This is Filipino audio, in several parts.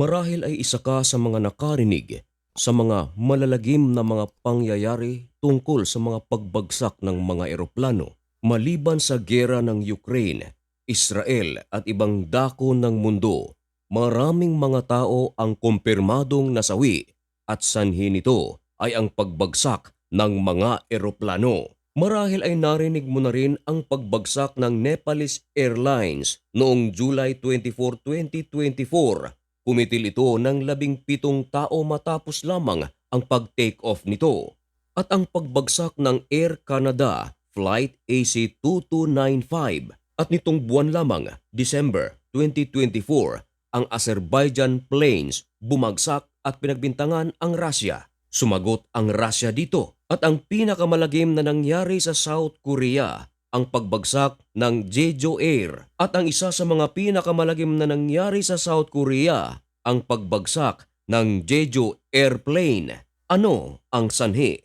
Marahil ay isa ka sa mga nakarinig sa mga malalagim na mga pangyayari tungkol sa mga pagbagsak ng mga eroplano maliban sa gera ng Ukraine, Israel at ibang dako ng mundo. Maraming mga tao ang kumpirmadong nasawi at sanhi nito ay ang pagbagsak ng mga eroplano. Marahil ay narinig mo na rin ang pagbagsak ng Nepalese Airlines noong July 24, 2024. Kumitil ito ng labing pitong tao matapos lamang ang pag-take off nito. At ang pagbagsak ng Air Canada Flight AC2295 at nitong buwan lamang, December 2024, ang Azerbaijan planes bumagsak at pinagbintangan ang Russia. Sumagot ang Russia dito at ang pinakamalagim na nangyari sa South Korea ang pagbagsak ng Jeju Air at ang isa sa mga pinakamalagim na nangyari sa South Korea ang pagbagsak ng Jeju Airplane. Ano ang sanhi?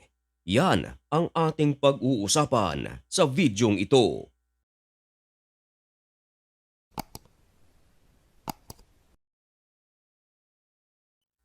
Yan ang ating pag-uusapan sa videong ito.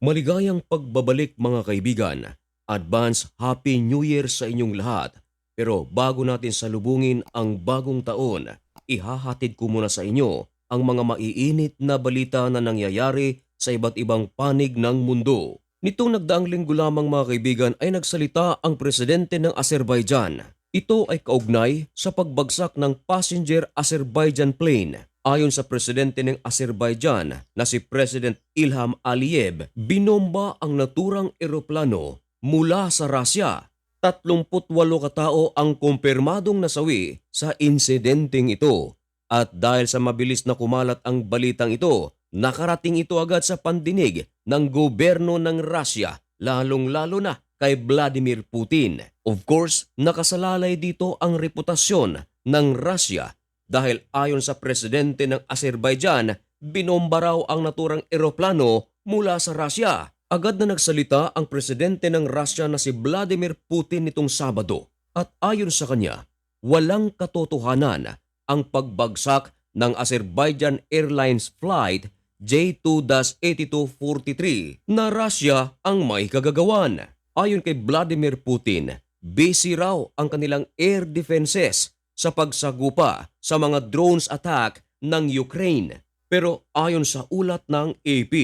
Maligayang pagbabalik mga kaibigan. Advance Happy New Year sa inyong lahat. Pero bago natin salubungin ang bagong taon, ihahatid ko muna sa inyo ang mga maiinit na balita na nangyayari sa iba't ibang panig ng mundo. Nitong nagdaang linggo lamang mga kaibigan ay nagsalita ang presidente ng Azerbaijan. Ito ay kaugnay sa pagbagsak ng passenger Azerbaijan plane. Ayon sa presidente ng Azerbaijan na si President Ilham Aliyev, binomba ang naturang eroplano mula sa Russia. 38 katao ang kumpirmadong nasawi sa insidenteng ito. At dahil sa mabilis na kumalat ang balitang ito, nakarating ito agad sa pandinig ng gobyerno ng Russia, lalong-lalo na kay Vladimir Putin. Of course, nakasalalay dito ang reputasyon ng Russia dahil ayon sa presidente ng Azerbaijan, binomba ang naturang eroplano mula sa Russia. Agad na nagsalita ang presidente ng Russia na si Vladimir Putin nitong Sabado at ayon sa kanya, walang katotohanan ang pagbagsak ng Azerbaijan Airlines flight J2-8243 na Russia ang may kagagawan. Ayon kay Vladimir Putin, busy raw ang kanilang air defenses sa pagsagupa sa mga drones attack ng Ukraine. Pero ayon sa ulat ng AP,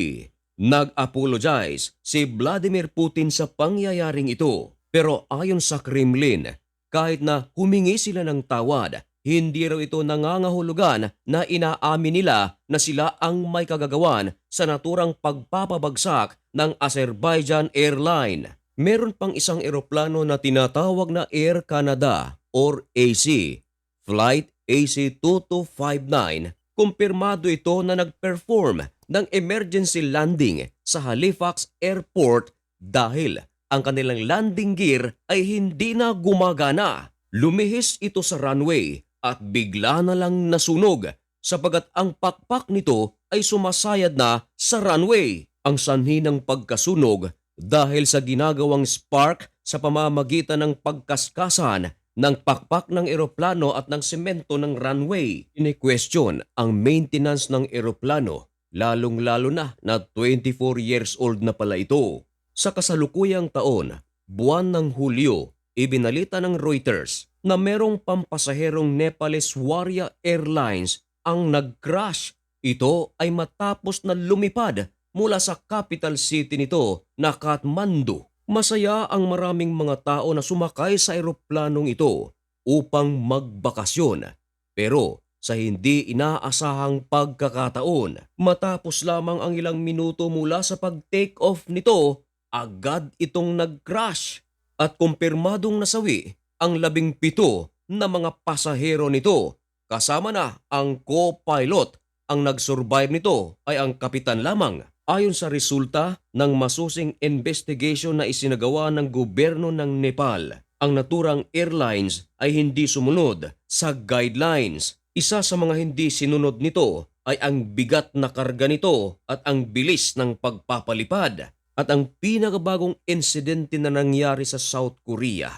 nag-apologize si Vladimir Putin sa pangyayaring ito. Pero ayon sa Kremlin, kahit na humingi sila ng tawad, hindi raw ito nangangahulugan na inaamin nila na sila ang may kagagawan sa naturang pagpapabagsak ng Azerbaijan Airline. Meron pang isang eroplano na tinatawag na Air Canada or AC. Flight AC2259, kumpirmado ito na nag-perform ng emergency landing sa Halifax Airport dahil ang kanilang landing gear ay hindi na gumagana. Lumihis ito sa runway at bigla na lang nasunog sapagat ang pakpak nito ay sumasayad na sa runway. Ang sanhi ng pagkasunog dahil sa ginagawang spark sa pamamagitan ng pagkaskasan ng pakpak ng eroplano at ng semento ng runway. Ini-question ang maintenance ng eroplano, lalong-lalo na na 24 years old na pala ito. Sa kasalukuyang taon, buwan ng Hulyo, ibinalita ng Reuters na merong pampasaherong Nepalese Warrior Airlines ang nag-crash. Ito ay matapos na lumipad mula sa capital city nito na Kathmandu. Masaya ang maraming mga tao na sumakay sa eroplanong ito upang magbakasyon. Pero sa hindi inaasahang pagkakataon, matapos lamang ang ilang minuto mula sa pag-take off nito, agad itong nag-crash at kumpirmadong nasawi ang labing pito na mga pasahero nito. Kasama na ang co-pilot. Ang nag-survive nito ay ang kapitan lamang. Ayon sa resulta ng masusing investigation na isinagawa ng gobyerno ng Nepal, ang naturang airlines ay hindi sumunod sa guidelines. Isa sa mga hindi sinunod nito ay ang bigat na karga nito at ang bilis ng pagpapalipad. At ang pinakabagong insidente na nangyari sa South Korea,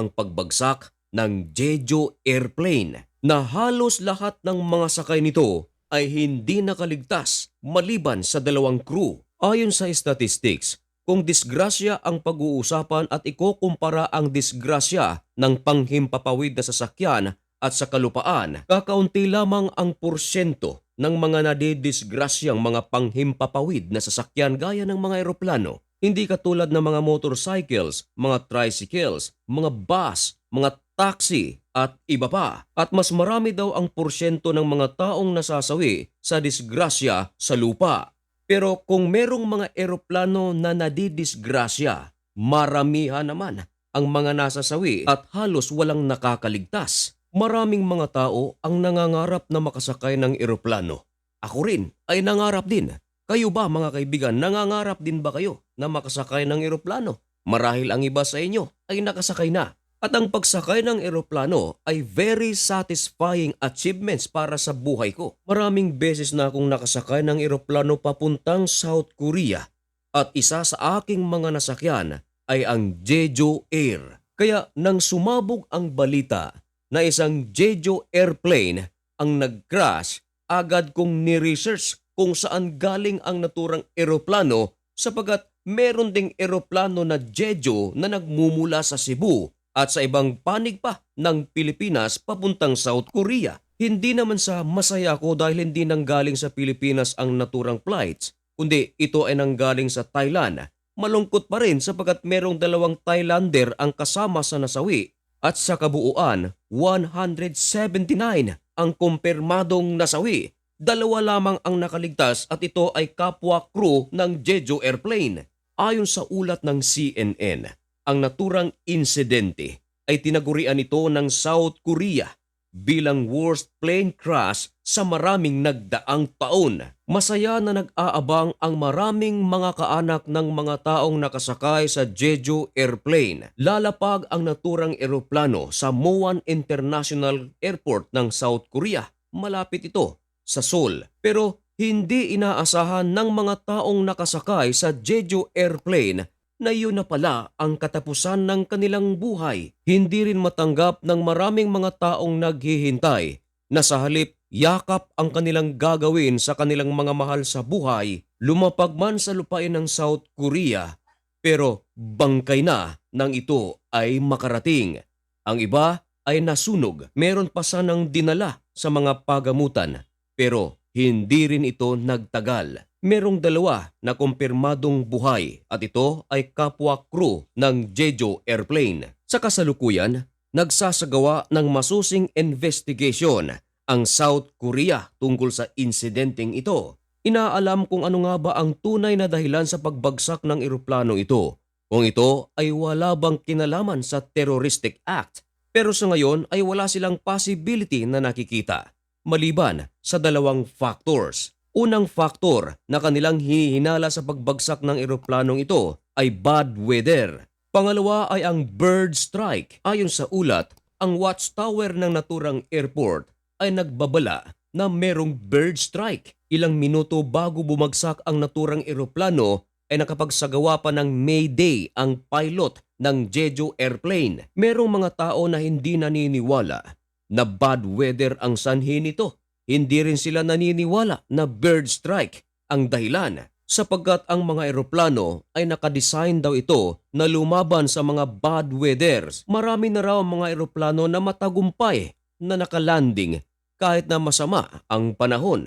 ang pagbagsak ng Jeju Airplane na halos lahat ng mga sakay nito ay hindi nakaligtas maliban sa dalawang crew. Ayon sa statistics, kung disgrasya ang pag-uusapan at ikukumpara ang disgrasya ng panghimpapawid na sasakyan at sa kalupaan, kakaunti lamang ang porsyento ng mga nadidisgrasyang mga panghimpapawid na sasakyan gaya ng mga eroplano. Hindi katulad ng mga motorcycles, mga tricycles, mga bus, mga taxi at iba pa. At mas marami daw ang porsyento ng mga taong nasasawi sa disgrasya sa lupa. Pero kung merong mga eroplano na nadidisgrasya, maramihan naman ang mga nasasawi at halos walang nakakaligtas. Maraming mga tao ang nangangarap na makasakay ng eroplano. Ako rin ay nangarap din. Kayo ba mga kaibigan, nangangarap din ba kayo na makasakay ng eroplano? Marahil ang iba sa inyo ay nakasakay na. At ang pagsakay ng eroplano ay very satisfying achievements para sa buhay ko. Maraming beses na akong nakasakay ng eroplano papuntang South Korea at isa sa aking mga nasakyan ay ang Jeju Air. Kaya nang sumabog ang balita na isang Jeju airplane ang nag-crash, agad kong ni-research kung saan galing ang naturang eroplano sapagat meron ding eroplano na Jeju na nagmumula sa Cebu at sa ibang panig pa ng Pilipinas papuntang South Korea. Hindi naman sa masaya ako dahil hindi nanggaling sa Pilipinas ang naturang flights, kundi ito ay nanggaling sa Thailand. Malungkot pa rin sapagkat merong dalawang Thailander ang kasama sa nasawi at sa kabuuan 179 ang kumpirmadong nasawi. Dalawa lamang ang nakaligtas at ito ay kapwa crew ng Jeju Airplane. Ayon sa ulat ng CNN, ang naturang insidente ay tinagurian ito ng South Korea bilang worst plane crash sa maraming nagdaang taon. Masaya na nag-aabang ang maraming mga kaanak ng mga taong nakasakay sa Jeju Airplane. Lalapag ang naturang eroplano sa Muan International Airport ng South Korea. Malapit ito sa Seoul. Pero hindi inaasahan ng mga taong nakasakay sa Jeju Airplane na yun na pala ang katapusan ng kanilang buhay. Hindi rin matanggap ng maraming mga taong naghihintay na sa halip yakap ang kanilang gagawin sa kanilang mga mahal sa buhay, lumapag man sa lupain ng South Korea, pero bangkay na nang ito ay makarating. Ang iba ay nasunog, meron pa sanang dinala sa mga pagamutan, pero hindi rin ito nagtagal merong dalawa na kumpirmadong buhay at ito ay kapwa crew ng Jeju Airplane. Sa kasalukuyan, nagsasagawa ng masusing investigation ang South Korea tungkol sa insidenteng ito. Inaalam kung ano nga ba ang tunay na dahilan sa pagbagsak ng eroplano ito. Kung ito ay wala bang kinalaman sa terroristic act. Pero sa ngayon ay wala silang possibility na nakikita. Maliban sa dalawang factors. Unang faktor na kanilang hinihinala sa pagbagsak ng eroplanong ito ay bad weather. Pangalawa ay ang bird strike. Ayon sa ulat, ang watchtower ng naturang airport ay nagbabala na merong bird strike. Ilang minuto bago bumagsak ang naturang eroplano ay nakapagsagawa pa ng mayday ang pilot ng Jeju airplane. Merong mga tao na hindi naniniwala na bad weather ang sanhi nito hindi rin sila naniniwala na bird strike ang dahilan sapagkat ang mga eroplano ay nakadesign daw ito na lumaban sa mga bad weathers. Marami na raw ang mga eroplano na matagumpay na nakalanding kahit na masama ang panahon.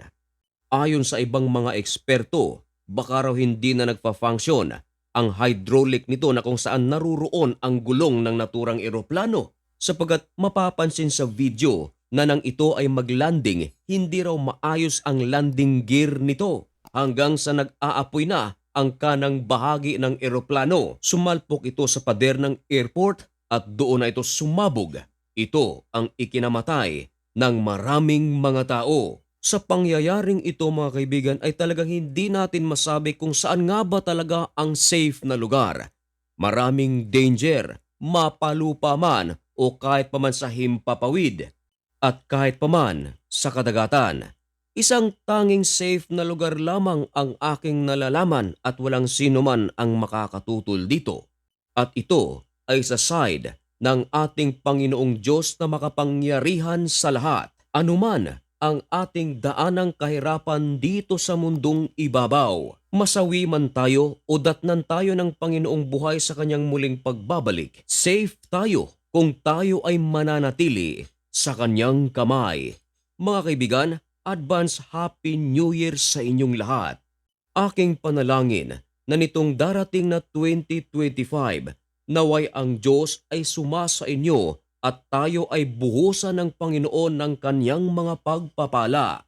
Ayon sa ibang mga eksperto, baka raw hindi na nagpa-function ang hydraulic nito na kung saan naruroon ang gulong ng naturang eroplano sapagkat mapapansin sa video na nang ito ay maglanding, hindi raw maayos ang landing gear nito hanggang sa nag-aapoy na ang kanang bahagi ng eroplano. Sumalpok ito sa pader ng airport at doon na ito sumabog. Ito ang ikinamatay ng maraming mga tao. Sa pangyayaring ito mga kaibigan ay talagang hindi natin masabi kung saan nga ba talaga ang safe na lugar. Maraming danger, mapalupa man o kahit paman sa himpapawid. At kahit paman sa kadagatan, isang tanging safe na lugar lamang ang aking nalalaman at walang sino man ang makakatutol dito. At ito ay sa side ng ating Panginoong Diyos na makapangyarihan sa lahat. Anuman ang ating daanang kahirapan dito sa mundong ibabaw. Masawi man tayo o datnan tayo ng Panginoong buhay sa kanyang muling pagbabalik, safe tayo kung tayo ay mananatili sa kanyang kamay. Mga kaibigan, advance Happy New Year sa inyong lahat. Aking panalangin na nitong darating na 2025, naway ang Diyos ay sumasa inyo at tayo ay buhusan ng Panginoon ng kanyang mga pagpapala.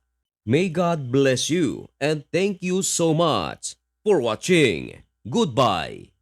May God bless you and thank you so much for watching. Goodbye.